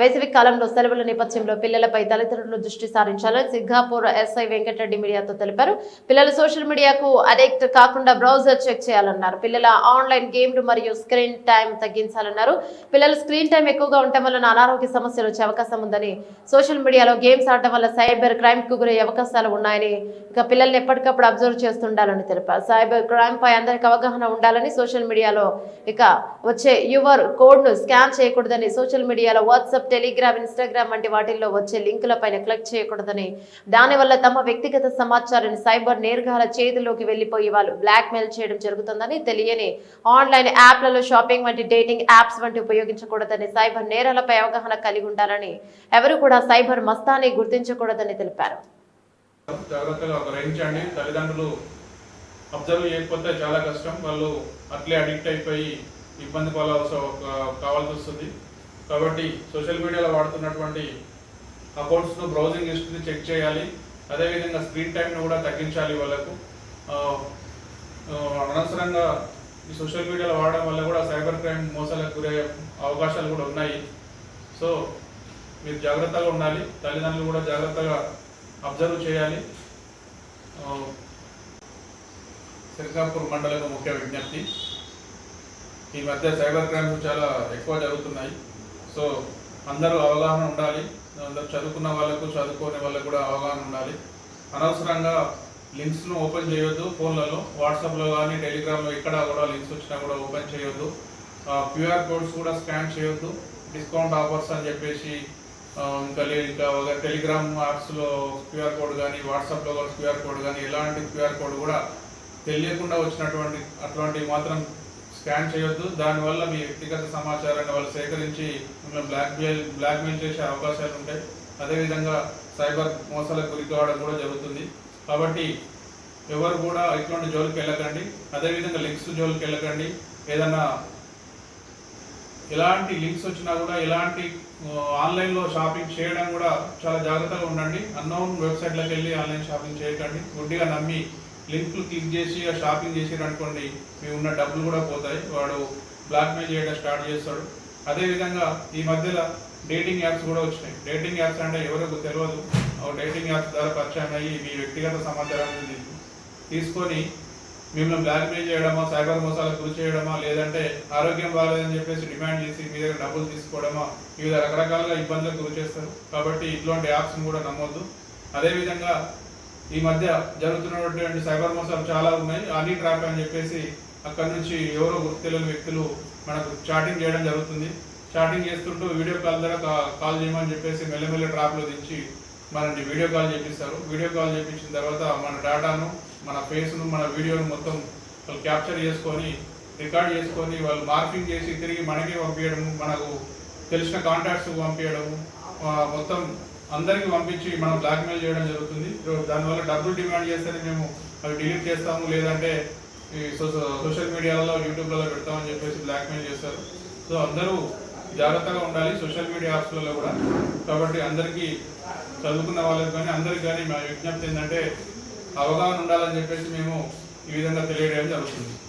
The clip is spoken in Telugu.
వేసవి కాలంలో సెలవుల నేపథ్యంలో పిల్లలపై తల్లిదండ్రులు దృష్టి సారించాలని సింగాపూర్ ఎస్ఐ వెంకటరెడ్డి మీడియాతో తెలిపారు. పిల్లలు సోషల్ మీడియాకు అడిక్ట్ కాకుండా బ్రౌజర్ చెక్ చేయాలన్నారు. పిల్లల ఆన్లైన్ గేమ్లు మరియు స్క్రీన్ టైం తగ్గించాలన్నారు. పిల్లలు స్క్రీన్ టైం ఎక్కువగా ఉండటం వలన అనారోగ్య సమస్యలు వచ్చే అవకాశం ఉందని సోషల్ మీడియాలో గేమ్స్ ఆడటం వల్ల సైబర్ క్రైమ్కు గురయ్యే అవకాశాలు ఉన్నాయని ఇక పిల్లల్ని ఎప్పటికప్పుడు అబ్జర్వ్ చేస్తుండాలని తెలిపారు. సైబర్ క్రైమ్ పై అందరికి అవగాహన ఉండాలని సోషల్ మీడియాలో ఇక వచ్చే యువర్ కోడ్ను స్కాన్ చేయకూడదని సోషల్ మీడియాలో వాట్సాప్ టెలిగ్రామ్ ఇన్స్టాగ్రామ్ వంటి వాటిల్లో వచ్చే లింకుల పైన క్లిక్ చేయకూడదని. దానివల్ల తమ వ్యక్తిగత సమాచారాన్ని సైబర్ నేర్గాల చేతిలోకి వెళ్ళిపోయి వాళ్ళు బ్లాక్మెయిల్ చేయడం జరుగుతుందని తెలియని ఆన్లైన్ యాప్లలో షాపింగ్ వంటి డేటింగ్ యాప్స్ వంటి ఉపయోగించకూడదని సైబర్ నేరాలపై అవగాహన కలిగి ఉండాలని ఎవరు కూడా సైబర్ మస్తాన్ని గుర్తించకూడదని తెలిపారు. జాగ్రత్తగా గ్రహించండి తల్లిదండ్రులు అబ్జర్వ్ చేయకపోతే చాలా కష్టం. వాళ్ళు అట్లే అడిక్ట్ అయిపోయి ఇబ్బంది పాలవలసి కావాల్సి వస్తుంది. కాబట్టి సోషల్ మీడియాలో వాడుతున్నటువంటి అకౌంట్స్ను బ్రౌజింగ్ హిస్టరీని చెక్ చేయాలి. అదేవిధంగా స్క్రీన్ టైంను కూడా తగ్గించాలి వాళ్ళకు. అనవసరంగా ఈ సోషల్ మీడియాలో వాడడం వల్ల కూడా సైబర్ క్రైమ్ మోసాలకు గురయ్యే అవకాశాలు కూడా ఉన్నాయి. సో మీరు జాగ్రత్తగా ఉండాలి. తల్లిదండ్రులు కూడా జాగ్రత్తగా అబ్జర్వ్ చేయాలి. ఆ, శ్రీకాకుళం మండలకు ముఖ్య విజ్ఞప్తి. ఈ మధ్య సైబర్ క్రైమ్స్ చాలా ఎక్కువ జరుగుతున్నాయి. సో అందరూ అవగాహన ఉండాలి. అందరూ చదువుకున్న వాళ్ళకు చదువుకోని వాళ్ళకు కూడా అవగాహన ఉండాలి. అనవసరంగా లింక్స్ను ఓపెన్ చేయొద్దు ఫోన్లలో. వాట్సాప్లో కానీ టెలిగ్రామ్లో ఎక్కడ కూడా లింక్స్ వచ్చినా కూడా ఓపెన్ చేయొద్దు. క్యూఆర్ కోడ్స్ కూడా స్కాన్ చేయొద్దు. డిస్కౌంట్ ఆఫర్స్ అని చెప్పేసి ఇంకా ఇంకా ఒక టెలిగ్రామ్ యాప్స్లో క్యూఆర్ కోడ్ కానీ వాట్సాప్లో కూడా క్యూఆర్ కోడ్ కానీ ఎలాంటి క్యూఆర్ కోడ్ కూడా తెలియకుండా వచ్చినటువంటి అటువంటివి మాత్రం స్కాన్ చేయొద్దు. దానివల్ల మీ వ్యక్తిగత సమాచారాన్ని వాళ్ళు సేకరించి మిమ్మల్ని బ్లాక్మెయిల్ బ్లాక్మెయిల్ చేసే అవకాశాలు ఉంటాయి. అదేవిధంగా సైబర్ మోసాలకు గురి కావడం కూడా జరుగుతుంది. కాబట్టి ఎవరు కూడా ఇటువంటి జోలికి వెళ్ళకండి. అదేవిధంగా లింక్స్ జోలికి వెళ్ళకండి. ఏదన్నా ఎలాంటి లింక్స్ వచ్చినా కూడా ఎలాంటి ఆన్లైన్లో షాపింగ్ చేయడం కూడా చాలా జాగ్రత్తగా ఉండండి. అన్నోన్ వెబ్సైట్లకు వెళ్ళి ఆన్లైన్ షాపింగ్ చేయకండి. గుడ్డిగా నమ్మి లింక్లు క్లిక్ చేసి ఆ షాపింగ్ చేసారు అనుకోండి మీ ఉన్న డబ్బులు కూడా పోతాయి. వాడు బ్లాక్మెయిల్ చేయడం స్టార్ట్ చేస్తాడు. అదేవిధంగా ఈ మధ్యలో డేటింగ్ యాప్స్ కూడా వచ్చినాయి. డేటింగ్ యాప్స్ అంటే ఎవరికి తెలియదు ఆ డేటింగ్ యాప్స్ ద్వారా పరిచయం అయ్యి మీ వ్యక్తిగత సమాచారాన్ని తీసుకొని మిమ్మల్ని బ్లాక్మెయిల్ చేయడమా సైబర్ మోసాలకు గురి చేయడమా లేదంటే ఆరోగ్యం బాగాలేదని చెప్పేసి డిమాండ్ చేసి మీ దగ్గర డబ్బులు తీసుకోవడమా వివిధ రకరకాలుగా ఇబ్బందులకు గురి చేస్తారు. కాబట్టి ఇట్లాంటి యాప్స్ని కూడా నమ్మొద్దు. అదేవిధంగా ఈ మధ్య జరుగుతున్నటువంటి సైబర్ మోసాలు చాలా ఉన్నాయి. అన్ని ట్రాప్ అని చెప్పేసి అక్కడ నుంచి ఎవరో గుర్తు తెలియని వ్యక్తులు మనకు చాటింగ్ చేయడం జరుగుతుంది. చాటింగ్ చేస్తుంటూ వీడియో కాల్ ద్వారా కాల్ చేయమని చెప్పేసి మెల్లమెల్ల ట్రాప్లో దించి మనని వీడియో కాల్ చేపిస్తారు. వీడియో కాల్ చేపించిన తర్వాత మన డేటాను మన ఫేస్ను మన వీడియోను మొత్తం వాళ్ళు క్యాప్చర్ చేసుకొని రికార్డ్ చేసుకొని వాళ్ళు మార్కింగ్ చేసి తిరిగి మనకే పంపించడము మనకు తెలిసిన కాంటాక్ట్స్ పంపించడము మొత్తం అందరికీ పంపించి మనం బ్లాక్మెయిల్ చేయడం జరుగుతుంది. దానివల్ల డబ్బులు డిమాండ్ చేస్తేనే మేము అవి డిలీట్ చేస్తాము. లేదంటే ఈ సోషల్ మీడియాలో యూట్యూబ్లలో పెడతామని చెప్పేసి బ్లాక్మెయిల్ చేస్తారు. సో అందరూ జాగ్రత్తగా ఉండాలి సోషల్ మీడియా యాప్స్లలో కూడా. కాబట్టి అందరికీ చదువుకున్న వాళ్ళకి కానీ అందరికి కానీ మా విజ్ఞప్తి ఏంటంటే అవగాహన ఉండాలని చెప్పేసి మేము ఈ విధంగా తెలియడం జరుగుతుంది.